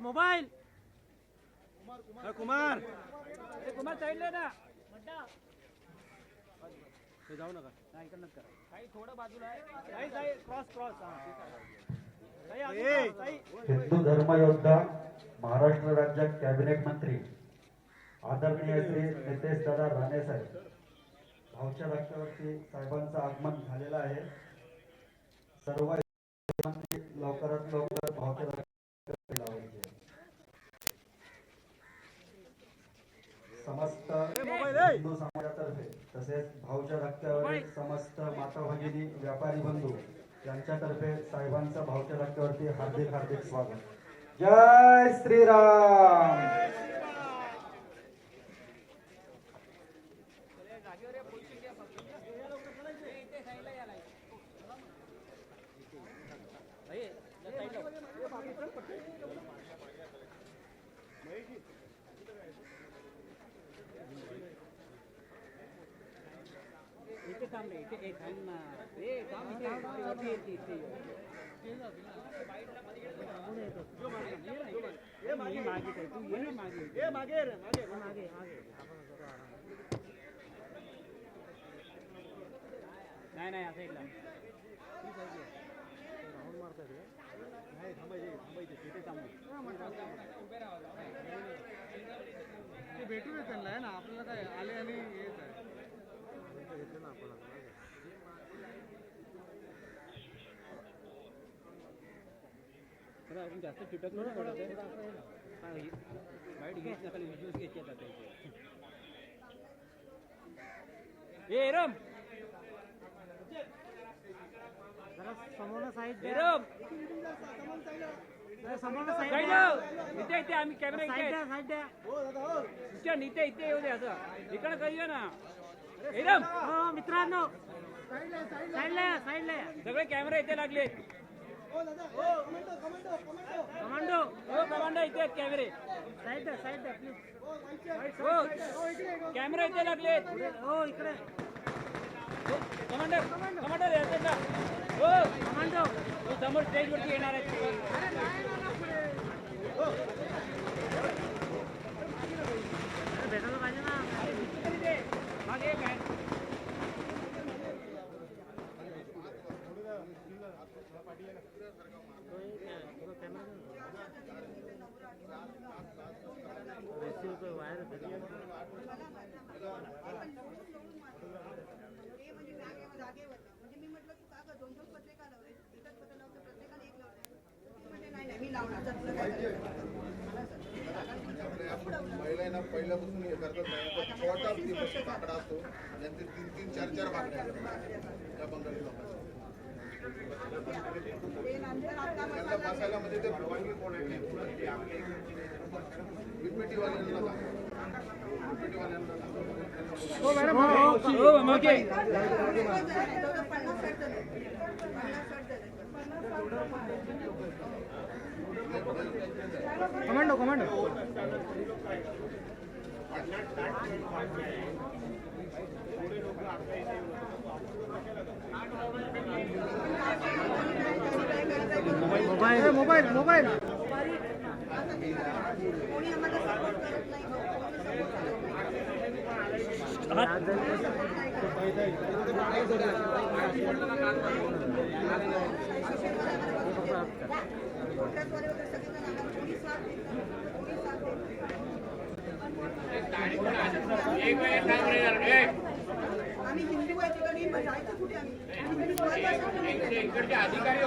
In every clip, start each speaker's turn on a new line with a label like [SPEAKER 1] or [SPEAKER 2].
[SPEAKER 1] Mobile Kumar ए, कुमार साईडला ना ते जाऊ नका नाही इकडनंच करा काही थोडं बाजूला आहे. काही काही क्रॉस क्रॉस
[SPEAKER 2] हिंदू धर्मयोद्धा महाराष्ट्र राज्य कॅबिनेट मंत्री आदरणीय श्री नितेश दादा राणे साहेब. भावच्या धक्क्यावरती साहेबांचं आगमन झालेलं आहे. सर्व लवकरात लवकर भावच्या समस्त हिंदू समाजातर्फे तसेच भाऊच्या धक्क्यावरील समस्त माता भगिनी व्यापारी बंधू यांच्यातर्फे साहेबांचं भाऊच्या धक्क्यावरती हार्दिक हार्दिक स्वागत. जय श्रीराम!
[SPEAKER 1] नाही नाही असं इथला राहुल मारतात नाही थांबायचे थांबायचे तिथे थांबू
[SPEAKER 3] ते भेटून त्यांना आहे ना आपल्याला काय आले आणि येत आहे
[SPEAKER 1] थोडं जास्त चिटकलं ना थोडं ते. वाईट घेत नका विश्वास घ्यायचे आता त्याचे. ए रम
[SPEAKER 3] जरा समोर साईड
[SPEAKER 1] ए रम
[SPEAKER 3] समोर
[SPEAKER 1] साईड लाव. इथे इथे आम्ही कॅमेरा इथे. आहे.
[SPEAKER 3] साईड द्या.
[SPEAKER 1] इथे इथे इथे येऊ दे असं. इकडं करूया ना. ए रम
[SPEAKER 3] हो मित्रांनो. साईडला साईडला
[SPEAKER 1] सगळे कॅमेरा इथे लागले.
[SPEAKER 3] कमांडो
[SPEAKER 1] हो कमांडर इथे कॅमेरे.
[SPEAKER 3] साईड द्या साईड द्या प्लीज
[SPEAKER 1] हो कॅमेरा इथे लागले.
[SPEAKER 3] हो इकडे.
[SPEAKER 1] कमांडर कमांडर येते ना हो
[SPEAKER 3] कमांडो.
[SPEAKER 1] तू हो, हो, समोर स्टेज वरती येणार आहे हो.
[SPEAKER 3] भेटायला पाहिजे ना.
[SPEAKER 1] मागे काय
[SPEAKER 4] म्हणजे मी म्हटलं का दोन दोन पत्रिका लावले एकच पत्र एक म्हणजे नाही नाही मी लावणार तुला
[SPEAKER 5] महिलांना पहिल्यापासून हे करतात नाही पण छोटा असतो नंतर तीन तीन चार चार बाकड्या असतात त्या बंगाली लोकांच्या
[SPEAKER 4] ते नंतर आता
[SPEAKER 5] त्यांना बसायला म्हणजे ते परवानगी कोण आहे बीपीटीवाल्यांना सांगा बीपीटीवाल्यांना सांगा
[SPEAKER 3] हो मॅडम
[SPEAKER 1] हो मागे
[SPEAKER 4] जवळजवळ पन्नास साठ झाले पन्नास साठ झाले
[SPEAKER 3] commando commando. Mobile mobile. Mobile
[SPEAKER 4] आम्ही हिंदू आहे ठिकाणी जायचं कुठे आम्ही आम्ही हिंदू आहे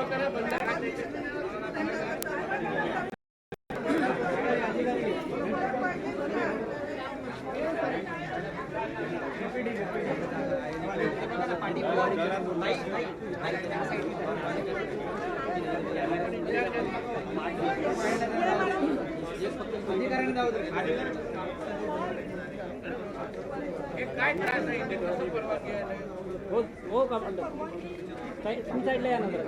[SPEAKER 1] हो हो कमांडर साईड तुम्ही साईडला या ना जरा.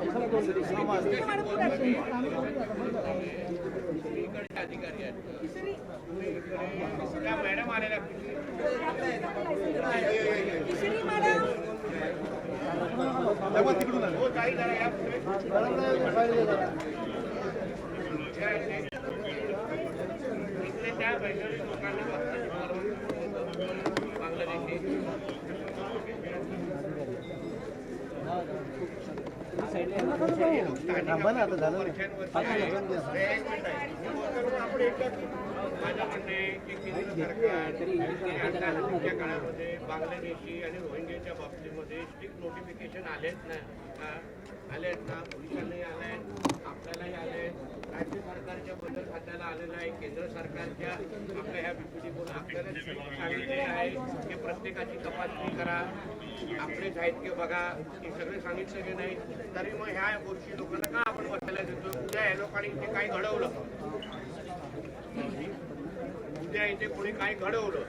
[SPEAKER 1] कशाला
[SPEAKER 6] वैचारिक लोकांना बघण्याची परवानगी देतो. बांगलादेशी आपण एकच माझं म्हणणं आहे. की केंद्र सरकार आता हल्लीच्या काळामध्ये बांगलादेशी आणि रोहिंग्याच्या बाबतीमध्ये स्ट्रिक्ट नोटिफिकेशन आलेच ना. आलेत ना पोलिसांनाही आले आपल्यालाही आले राज्य सरकारच्या बदल हाताला आलेलं आहे. केंद्र सरकारच्या आपल्या ह्या बीपीडी आपल्याला सांगितले आहे की प्रत्येकाची तपासणी करा. आपलेच आहेत की बघा. हे सगळे सांगितलं की नाही? तरी मग ह्या गोष्टी लोकांना का आपण बसायला देतो? उद्या या लोकांनी इथे काय घडवलं? उद्या इथे कोणी काय घडवलं?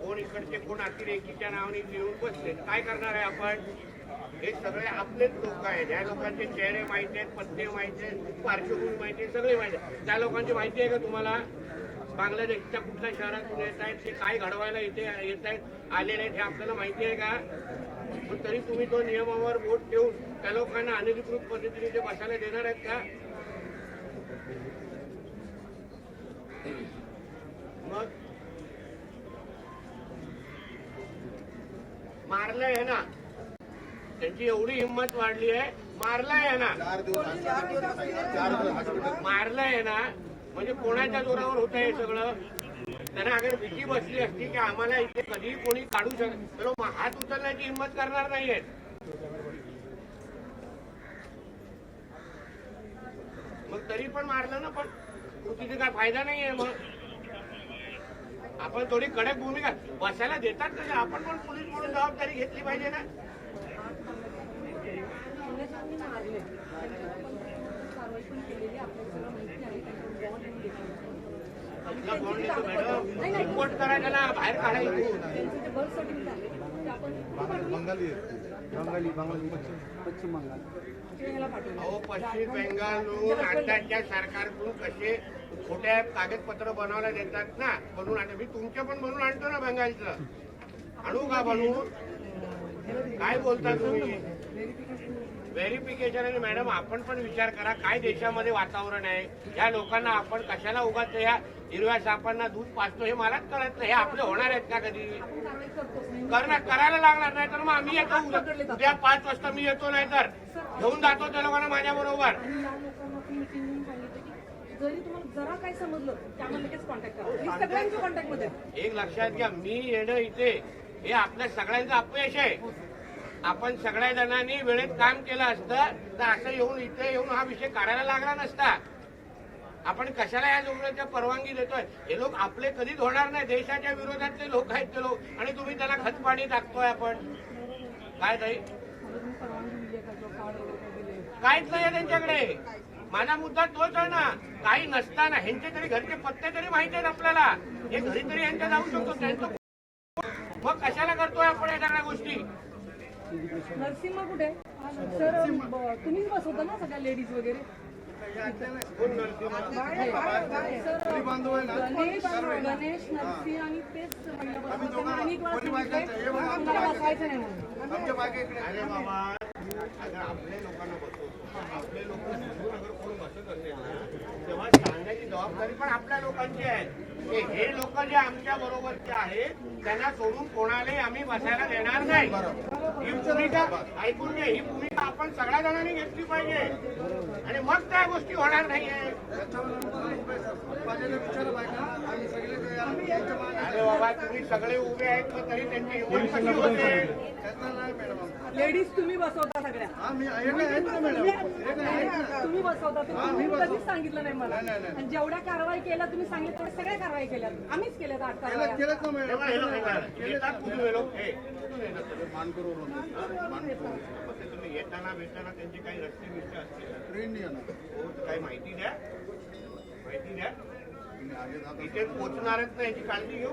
[SPEAKER 6] कोण इकडचे कोण अतिरेकीच्या नावाने इथे बसले? काय करणार आहे आपण? हे सगळे आपलेच लोक आहेत. या लोकांचे चेहरे माहिती आहेत पत्ते माहिती आहेत पार्श्वभूमी माहिती आहे सगळे माहिती आहे त्या लोकांची माहिती आहे का तुम्हाला? बांगलादेशच्या कुठल्या शहरातून येत आहेत ते काय घडवायला इथे येत आहेत आलेले आहेत हे आपल्याला माहिती आहे का? पण तरी तुम्ही तो नियमावर वोट ठेवून त्या लोकांना अनधिकृत पद्धतीने ते बसायला देणार आहेत का? मग मारलंय ना. त्यांची एवढी हिंमत वाढली आहे. मारलंय ना. मारलंय ना. म्हणजे कोणाच्या जोरावर होत हे सगळं? त्यांना अगर भीती बसली असती की आम्हाला इथे कधीही कोणी काढू शकत तर हात उचलण्याची हिंमत करणार नाहीये मग तरी पण मारलं ना पण कृतीचा काय फायदा नाहीये मग. आपण थोडी कडक भूमिका बसायला देतात तसे आपण पण पोलीस म्हणून जबाबदारी घेतली पाहिजे ना. रिपोर्ट करायला ना बाहेर काढायचं
[SPEAKER 5] बंगाली
[SPEAKER 6] अहो पश्चिम बंगालहून आताच्या सरकारकडून कसे खोट्या कागदपत्र बनवायला देतात ना बनवून आणतो मी तुमच्या पण बनवून आणतो ना बंगालचं. आणू का बनवून? काय बोलता तुम्ही? व्हेरिफिकेशन आणि मॅडम आपण पण विचार करा काय देशामध्ये वातावरण आहे? या लोकांना आपण कशाला उगाच या हिरव्या सापांना दूध पाचतो हे मलाच कळत नाही. हे आपले होणार आहेत का कधी? करणार करायला लागणार नाही तर मग आम्ही येतो उद्या. पाच वाजता मी येतो नाही तर घेऊन जातो त्या लोकांना माझ्या बरोबर. एक लक्षात घ्या मी येणं इथे हे आपल्या सगळ्यांचं अपयश आहे. आपण सगळ्या जणांनी वेळेत काम केलं असतं तर असं येऊन इथे येऊन हा विषय काढायला लागला नसता. आपण कशाला या रुग्णाच्या परवानगी देतोय? हे लोक आपले कधीच होणार नाही. देशाच्या विरोधातले लोक आहेत ते लोक. आणि तुम्ही त्याला खतपाणी टाकतोय आपण. काय ताई? काहीच नाही त्यांच्याकडे. माझा मुद्दा तोच आहे ना. काही नसताना ह्यांचे तरी घरचे पत्ते तरी माहिती आहेत आपल्याला. हे घरी तरी यांच्या जाऊ शकतो. त्यांचं मग कशाला करतोय आपण या सगळ्या गोष्टी?
[SPEAKER 7] नरसिंहा कुठे? सर तुम्हीच बसवता ना सगळ्या लेडीज वगैरे? गणेश नरसिंह आणि तेच नाही म्हणून.
[SPEAKER 6] आपल्या लोकांना बसवतो. आपले लोक समजून अगर कोण बसत असेल ना तेव्हा सांगण्याची जबाबदारी पण आपल्या लोकांची आहे. हे लोक जे आमच्या बरोबरचे आहेत त्यांना सोडून कोणालाही आम्ही बसायला देणार नाही. ही भूमिका ऐकून घे ही भूमिका आपण सगळ्या जणांनी घेतली पाहिजे. आणि मग त्या गोष्टी होणार नाहीये. अरे बाबा तुम्ही सगळे उभे आहेत तर तरी त्यांची हिंमत कशी होते?
[SPEAKER 7] लेडीज तुम्ही बसवता सगळ्या. तुम्ही बसवता तुम्ही कधीच सांगितलं नाही मला. आणि जेवढ्या कारवाई केल्या तुम्ही सांगितलं तेवढ्या सगळ्या कारवाई केल्या. आम्हीच केल्यात आठ कारवाई
[SPEAKER 6] तेव्हा हे लोक येतात. येतात कुठून हे लोक? हे. कुठून येतात तुम्ही?
[SPEAKER 5] मानकरवरून
[SPEAKER 6] मग ते तुम्ही येताना भेटताना त्यांचे काही रस्ते बिस्ते असतील ना?
[SPEAKER 5] ट्रेन येणार.
[SPEAKER 6] हो, तर काही माहिती द्या. माहिती द्या. इथे पोचणारच नाही याची काळजी घेऊ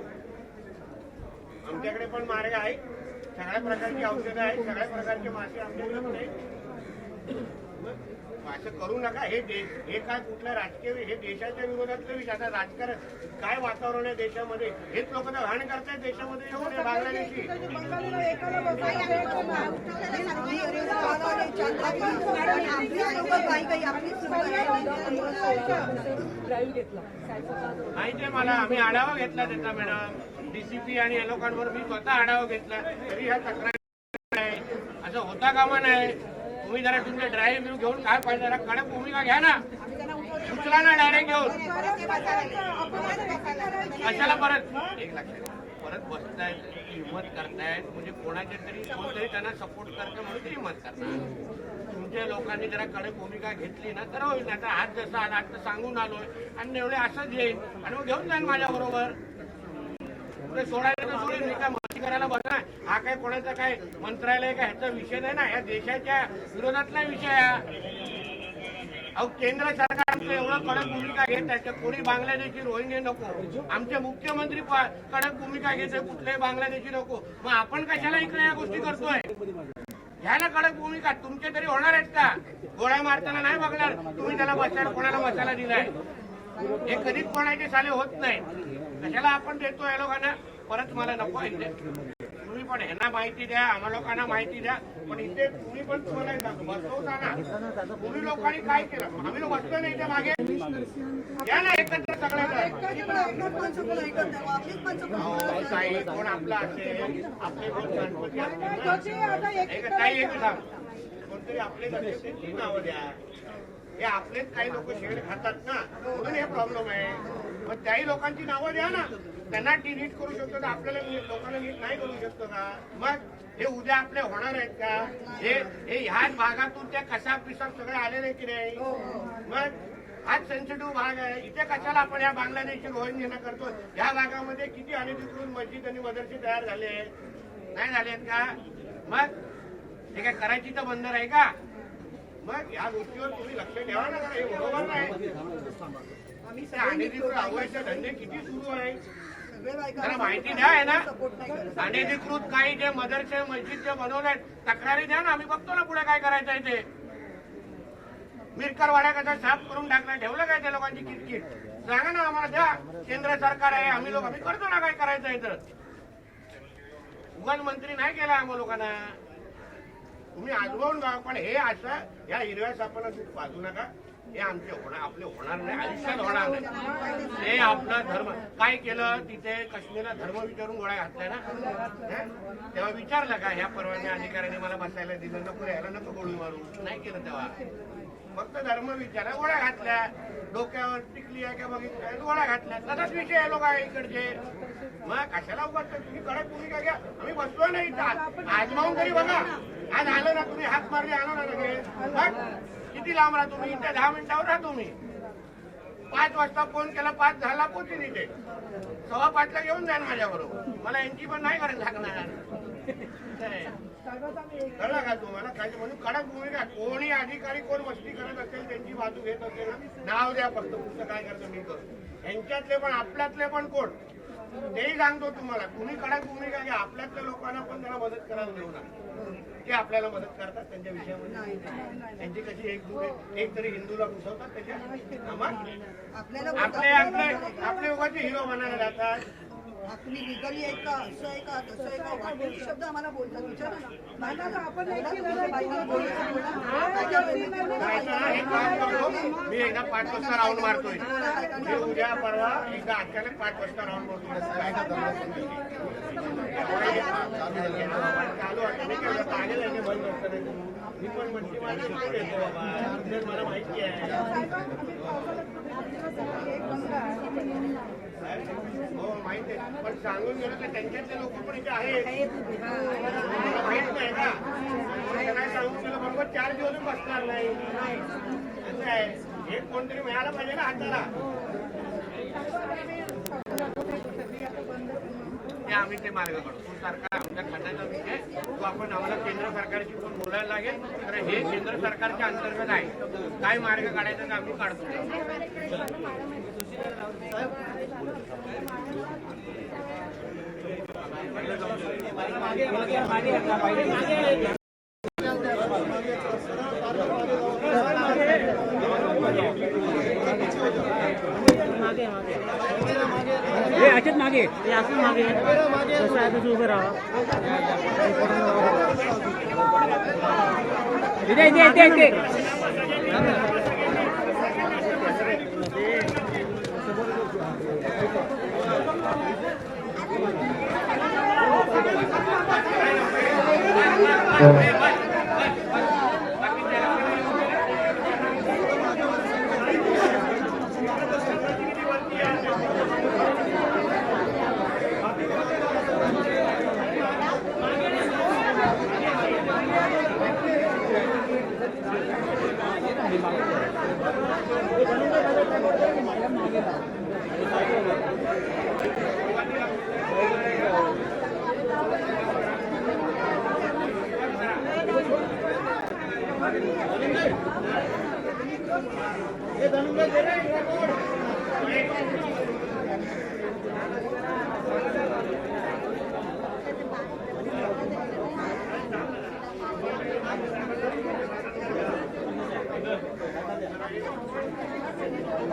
[SPEAKER 6] आमच्याकडे पण मार्ग आहे सगळ्या प्रकारची औषधं आहेत सगळ्या प्रकारचे मासे आमच्याकडे पण आहेत. असं करू नका. हे देश हे काय कुठल्या राजकीय हे देशाच्या विरोधातलं विषय आता राजकारण काय वातावरण आहे देशामध्ये? हेच लोक तर घाण करतायत देशामध्ये हे माहितीये मला आम्ही आढावा घेतला त्याचा मॅडम. डीसीपी आणि या लोकांवर मी स्वतः आढावा घेतला. तरी ह्या तक्रार असं होता कामा नाही तुम्ही जरा तुमचे ड्राईव्ह घेऊन काय पाहिजे जरा कडक भूमिका घ्या ना. सुचला ना डायरेक्ट घेऊन. कशाला परत? एक लक्षात परत बसतायत हिंमत करतायत. म्हणजे कोणाच्या तरी कोणतरी त्यांना सपोर्ट करतं म्हणून हिंमत करतात. तुमच्या लोकांनी जरा कडक भूमिका घेतली ना तर होईल. आता आज जसं आज तर सांगून आलोय. आणि एवढे असंच येईल. आणि मग घेऊन जाईल माझ्याबरोबर. सोडायला तर सोडेल मी काय करायला बघा हा काय कोणाचा काय मंत्रालय का ह्याचा विषय नाही ना या देशाच्या विरोधातला विषय हा. अहो केंद्र सरकारचं एवढं कडक भूमिका घेत आहे तर कोणी बांगलादेशी रोहिंग्या नको. आमचे मुख्यमंत्री कडक भूमिका घेत आहे कुठलेही बांगलादेशी नको. मग आपण कशाला इकडे या गोष्टी करतोय? घ्यायला कडक भूमिका तुमचे तरी होणार आहेत का? गोळ्या मारताना नाही बघणार. तुम्ही त्याला बसायला कोणाला मसाला दिलाय? हे कधीच कोणाचे साले होत नाही. कशाला आपण देतो या लोकांना? परत मला नको आहे तुम्ही पण ह्यांना माहिती द्या आम्हा लोकांना माहिती द्या. पण इथे तुम्ही पण तुम्हाला बसवताना तुम्ही लोकांनी काय केलं? आम्ही बसलो नाही त्या मागे. या ना एकत्र सगळ्यांना कोण आपला असेल आपले कोण गणपती असतील. एक सांग. कोणतरी आपले असेल नावं द्या. हे आपलेच काही लोक शेड खातात ना. म्हणून हे प्रॉब्लेम आहे. मग त्याही लोकांची नावं द्या ना. त्यांना टी नीट करू शकतो तर आपल्याला लोकांना नीट नाही करू शकतो का? मग हे उद्या आपले होणार आहेत का? हे हे ह्याच भागातून त्या कसा पिसा सगळे आलेले की नाही? मग हाच सेन्सिटिव्ह भाग आहे. इथे कशाला आपण या बांगलादेशी रोहिंग्यांना करतो? या भागामध्ये किती अनधिकृत मस्जिद आणि मदरसे तयार झाले नाही झालेत का? मग हे काय करायची तर बंदर आहे का? मग या गोष्टीवर तुम्ही लक्ष ठेवा ना जरा, हे बरोबर नाही. अनधिकृत अवैध धंदे किती सुरू आहे जरा माहिती द्या आहे ना. अनधिकृत काही जे मदरसे मस्जिद जे बनवले तक्रारी द्या ना आम्ही बघतो ना पुढे काय करायचं आहे ते. मिरकर वाड्या कसा साफ करून टाकला ठेवलं काय त्या लोकांची किटकिट? सांगा ना आम्हाला द्या. केंद्र सरकार आहे आम्ही लोक आम्ही करतो ना काय करायचं आहे तर उगल मंत्री नाही केला आम्हा लोकांना. तुम्ही आजमावून पण हे असं या हिरव्या सापाला पाजू नका. हे आमचे होणार आपले होणार नाही. आयुष्यात होणार नाही. ते आपला धर्म. काय केलं? तिथे काश्मीरला धर्म विचारून गोळ्या घातलाय ना. तेव्हा विचारलं का ह्या परवान्या अधिकाऱ्याने मला बसायला दिलं नको यायला नको गोळी मारू नाही केलं तेव्हा. फक्त धर्म विचारा गोळ्या घातल्या. डोक्यावर टिकली आहे का बघितलं गोळ्या घातल्या. तसाच विषय आहे लोक इकडचे. मग कशाला उभा तुम्ही कडक भूमिका घ्या. आम्ही बसलो नाही आज- आजमावून तरी बघा. आज आलं ना तुम्ही हात मारले आलो ना लगेच. किती लांब राहा तुम्ही? इथे दहा मिनिटावर राहा तुम्ही. पाच वाजता फोन केला पाच झाला पोचीन इथे सव्वा पाचला घेऊन जाईल माझ्याबरोबर. मला यांची पण नाही करायला लागणार. कळलं का तुम्हाला? काय म्हणून कडक भूमिका. कोणी अधिकारी कोण मस्ती करत असेल त्यांची बाजू घेत असेल नाव द्या फक्त पुढचं काय करतो मी करतो यांच्यातले पण आपल्यातले पण कोण? तेही सांगतो तुम्हाला तुम्ही कडक भूमिका घ्या आपल्यातल्या लोकांना पण त्यांना मदत करायला देऊ नका ते आपल्याला मदत करतात त्यांच्या विषयामध्ये. त्यांची कशी एक एक तरी हिंदूला घुसवतात त्याच्या मग
[SPEAKER 4] आपल्याला
[SPEAKER 6] आपले आपले आपले उगाचे हिरो बनायला जातात.
[SPEAKER 4] आपली लिगली आहे का असं आहे का तसं आहे का वाटेल शब्द आम्हाला बोलतात विचारा ना नाही ना, आपण
[SPEAKER 6] जायचं ना, एक काम करतो मी एकदा पाच वाजता राऊंड मारतोय मी उद्या परवा एकदा अचानक पाच वाजता राऊंड मारतो मी पण म्हणते मला हो माहिती आहे पण सांगून गेलं तर त्यांच्यातले लोक पण इथे आहेत मला माहीत नाही का? काय सांगून गेलं बरोबर चार दिवस बसणार नाही असं आहे हे कोणतरी मिळालं पाहिजे ना हाताला ते आम्ही ते मार्ग काढतो. सरकार आमच्या खात्याचा विषय तो आपण आम्हाला केंद्र सरकारशी पण बोलायला लागेल तर हे केंद्र सरकारच्या अंतर्गत आहे काय मार्ग काढायचा ते आम्ही काढतो
[SPEAKER 1] असेच मागे. हे असं मागे. कसं आहे तसं उभं राहा. इथे इथे इथे इथे. É.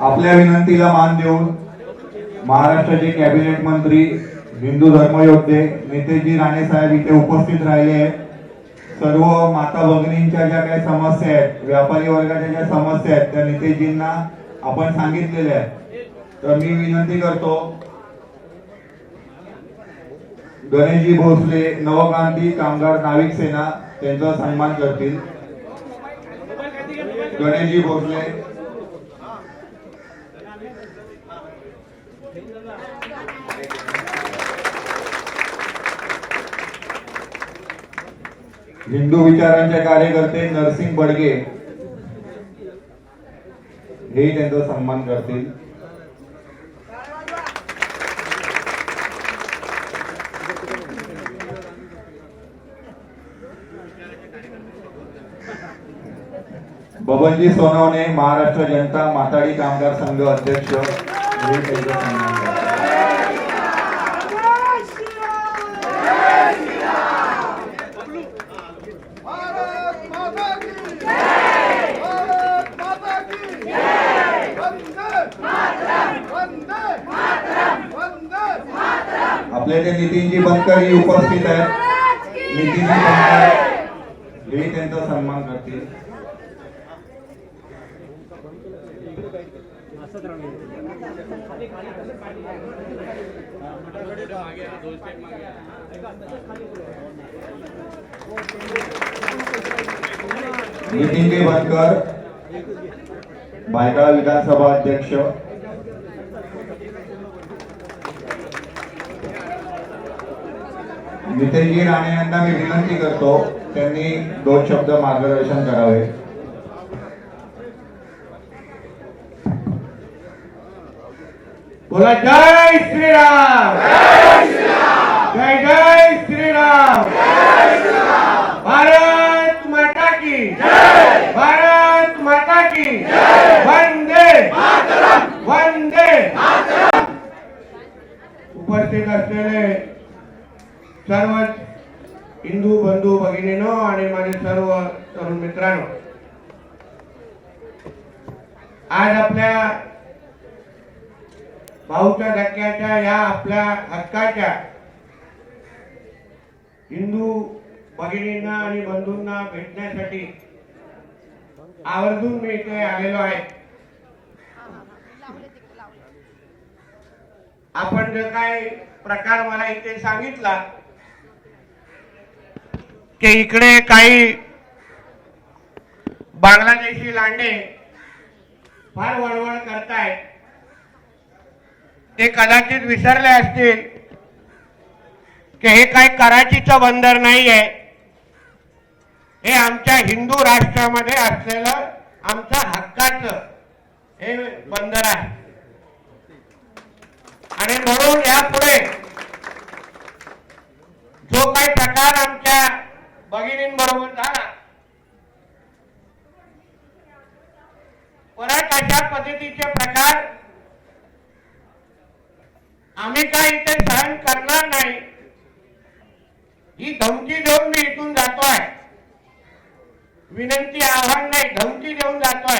[SPEAKER 8] आपल्या विनंतीला मान देऊन महाराष्ट्राचे कॅबिनेट मंत्री हिंदू धर्मयोद्धे नेतेजी राणे साहेब इथे उपस्थित राहिले आहेत. सर्व माता भगिनींच्या ज्या काही समस्या आहेत व्यापारी वर्गाच्या ज्या समस्या आहेत त्या नेतेजींना आपण सांगितलेल्या आहेत. तर मी विनंती करतो गणेशजी भोसले नवक्रांती कामगार नाविक सेना त्यांचा सन्मान करतील. गणेशजी भोसले. हिंदू विचारांचे कार्यकर्ते नरसिंग बडगे हे त्यांचा सन्मान करतील. बबनजी सोनवणे महाराष्ट्र जनता माताडी कामगार संघ अध्यक्ष
[SPEAKER 5] वंदे
[SPEAKER 8] आपले ते नितीनजी बनकर ही उपस्थित आहेत नितीनजी बनकर हे त्यांचा सन्मान करतील नितीनजी बनकर भायखळा विधानसभा अध्यक्ष नितीनजी राणे यांना मी विनंती करतो त्यांनी दोन शब्द मार्गदर्शन करावे.
[SPEAKER 6] बोला जय श्रीराम जय जय श्रीराम भारत माता की भारत माता की वंदे वंदे उपस्थित असलेले सर्व हिंदू बंधू भगिनीनो आणि माझे सर्व तरुण मित्रांनो आज आपल्या भाऊच्या धक्क्याच्या या आपल्या हक्काच्या हिंदू भगिनींना आणि बंधूंना भेटण्यासाठी आवर्जून मी इथे आलेलो आहे. आपण जर काय प्रकार मला इथे सांगितला की इकडे काही बांगलादेशी लांडे फार वळवळ करतायत ते कदाचित विसरले असतील की हे काय कराचीचं बंदर नाहीये. हे आमच्या हिंदू राष्ट्रामध्ये असलेलं आमचं हक्काचं हे बंदर आहे. आणि म्हणून यापुढे जो काही प्रकार आमच्या भगिनींबरोबर झाला परत अशा पद्धतीचे प्रकार आम्ही काय इथे सहन करणार नाही. ही धमकी देऊन मी इथून जातोय. विनंती आव्हान नाही धमकी देऊन जातोय.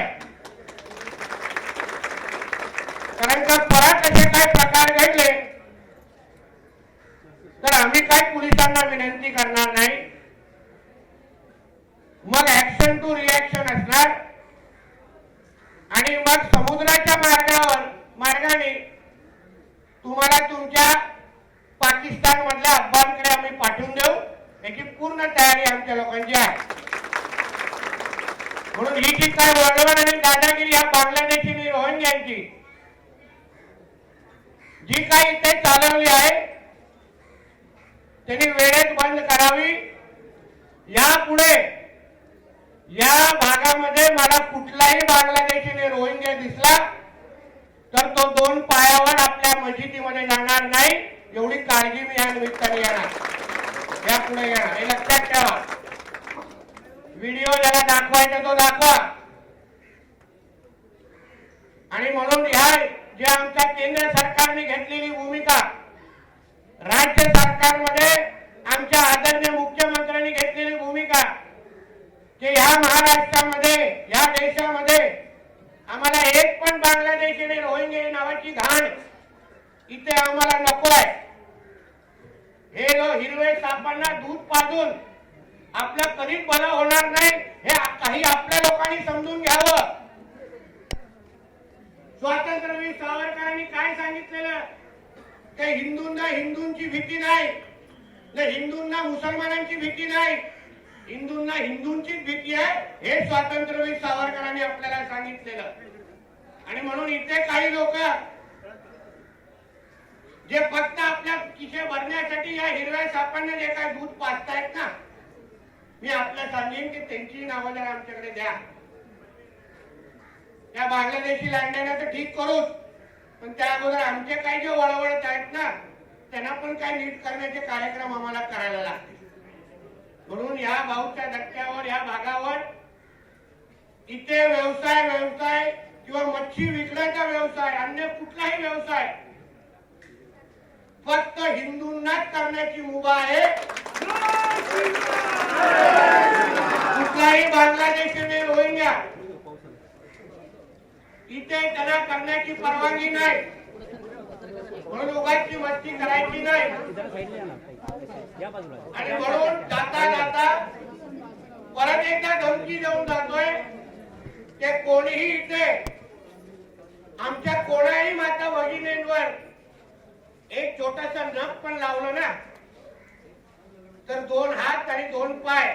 [SPEAKER 6] कारण का परत असे काय प्रकार घडले? तर आम्ही काय पोलिसांना विनंती करणार नाही मग ऍक्शन टू रिॲक्शन असणार आणि मग समुद्राच्या मार्गावर मार्गाने तुम्हाला तुमच्या पाकिस्तान मधल्या अफगाणकडे आम्ही पाठवून देऊ याची पूर्ण तयारी आमच्या लोकांची आहे म्हणून ही जी काय वळवण आणि दादागिरी या बांगलादेशी आणि रोहिंग्यांची जी काही इथे चालवली आहे त्यांनी वेळेत बंद करावी यापुढे या भागामध्ये मला कुठलाही बांगलादेशी आणि रोहिंग्या दिसला तर तो दोन पायावर आपल्या मशिदीमध्ये जाणार नाही. एवढी काळजी मी या निमित्ताने येणार या पुढे येणार हे लक्षात ठेवा. व्हिडिओ ज्याला दाखवायचा तो दाखवा. आणि म्हणून ह्या जे आमच्या केंद्र सरकारने घेतलेली भूमिका राज्य सरकारमध्ये आमच्या आदरणीय मुख्यमंत्र्यांनी घेतलेली भूमिका की ह्या महाराष्ट्रामध्ये या देशामध्ये आम्हाला एक पण बांगलादेशी आणि रोहिंगे नावाची घाण इथे आम्हाला नको आहे हे जो हिरवे सापांना दूध पाजून आपलं कधीच बरं होणार नाही हे काही आपल्या लोकांनी समजून घ्यावं. स्वातंत्र्यवीर सावरकरांनी काय सांगितलेलं? ते हिंदूंना हिंदूंची भीती नाही हिंदूंना मुसलमानांची भीती नाही हिंदूंना हिंदूंचीच भीती आहे हे स्वातंत्र्यवीर सावरकरांनी आपल्याला सांगितलेलं. आणि म्हणून इथे काही लोक जे फक्त आपल्या किशे भरण्यासाठी या हिरव्या सापांना जे काय दूध पाचतायत ना मी आपल्याला सांगेन की त्यांची नावं जरा आमच्याकडे द्या. त्या बांगलादेशी लांड्यानं तर ठीक करूच पण त्या अगोदर आमचे काही जे वळवळत आहेत ना त्यांना पण काय नीट करण्याचे कार्यक्रम आम्हाला करायला लागतील. म्हणून या भाऊच्या धक्क्यावर या भागावर इथे व्यवसाय व्यवसाय किंवा मच्छी विकण्याचा व्यवसाय अन्य कुठलाही व्यवसाय फक्त हिंदूंनाच करण्याची मुभा आहे. कुठलाही बांगलादेशीने रोहिंग्या इथे त्यांना करण्याची परवानगी नाही. म्हणून उगाची मस्ती करायची नाही. आणि म्हणून जाता जाता परत एकदा धमकी देऊन जातोय ते कोणीही इथे आमच्या कोणाही माता भगिनींवर एक छोटासा नख पण लावलं ना तर दोन हात आणि दोन पाय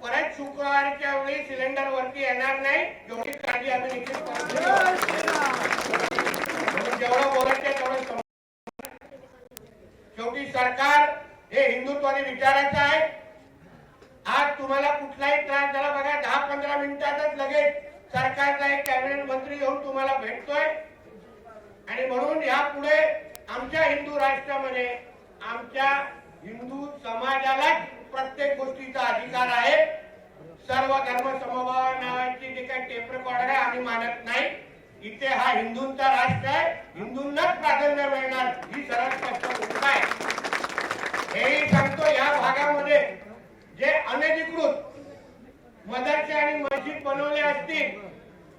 [SPEAKER 6] परत शुक्रवारच्या वेळी सिलेंडर वरती येणार नाही. एवढी काळजी आम्ही निश्चित जेवढं बोलायचं शेवटी सरकार हे हिंदुत्वाने विचारायचं आहे. आज तुम्हाला कुठलाही त्रास झाला बघा दहा पंधरा मिनिटातच लगेच सरकारचा एक कॅबिनेट मंत्री येऊन तुम्हाला भेटतोय. आणि म्हणून यापुढे आमच्या हिंदू राष्ट्रामध्ये आमच्या हिंदू समाजाला प्रत्येक गोष्टीचा अधिकार आहे. सर्व धर्म समभाव नावाची जे काही टेप रेकॉर्डर आहे आम्ही मानत नाही. इथे हा हिंदूंचा राष्ट्र आहे. हिंदूंनाच प्राधान्य मिळणार. ही सरळ स्पष्ट भूमिका आहे. हेही सांगतो या भागामध्ये जे अनधिकृत मदरसे आणि मस्जिद बनवले असतील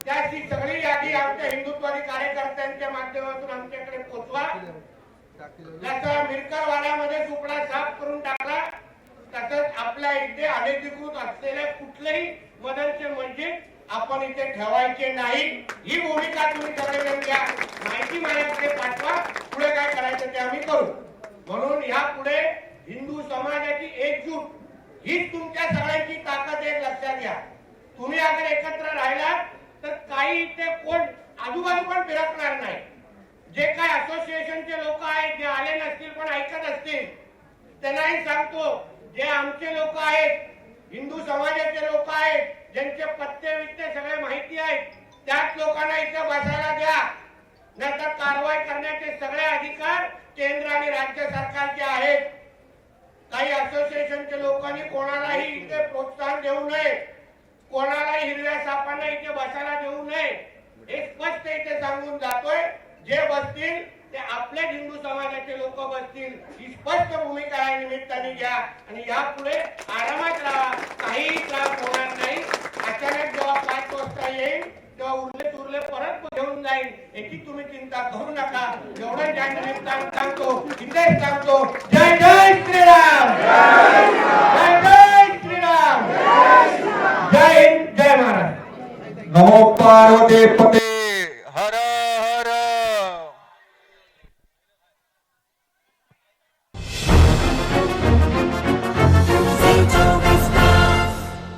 [SPEAKER 6] त्याची सगळी यादी आमच्या हिंदुत्वादी कार्यकर्त्यांच्या माध्यमातून आमच्याकडे पोचवा. त्याचा मिरकरवाड्यामध्ये सुपडा साफ करून टाकला. तसंच आपल्या इथे अनधिकृत असलेले कुठलेही मदरसे मस्जिद आपण इथे ठेवायचे नाही. ही भूमिका तुम्ही घ्या माहिती माझ्याकडे पाठवा. पुढे काय करायचं ते आम्ही करू. म्हणून यापुढे हिंदू समाजाची एकजूट हीच तुमच्या सगळ्यांची ताकद एक लक्षात घ्या. तुम्ही अगर एकत्र राहिलात तर काही इथे कोण आजूबाजू पण फिरकणार नाही. जे काय असोसिएशनचे लोक आहेत जे आले नसतील पण ऐकत असतील त्यांनाही सांगतो जे आमचे लोक आहेत हिंदू समाजाचे लोक आहेत ज्यांचे पत्ते वित्ते सगळे माहिती आहेत त्याच लोकांना इथे बसायला द्या. नंतर कारवाई करण्याचे सगळे अधिकार केंद्र आणि राज्य सरकारचे आहेत. काही असोसिएशनच्या लोकांनी कोणालाही इथे प्रोत्साहन देऊ नये. कोणालाही हिरव्या सापांना इथे बसायला देऊ नये. हे स्पष्ट इथे सांगून जातोय. जे बसतील ते आपल्या हिंदू समाजाचे लोक बसतील. ही स्पष्ट भूमिका या निमित्ताने घ्या. आणि यापुढे आरामात राहा. काही त्रास होणार नाही. अचानक जेव्हा पाच वाजता येईल तेव्हा उरले तुरले परत घेऊन जाईल याची तुम्ही चिंता करू नका. एवढं ज्या निमित्तानं सांगतो इथे सांगतो जय जय श्रीराम. जय जय श्रीराम. जय हिंद जय महाराज
[SPEAKER 8] नमो पार्वती पते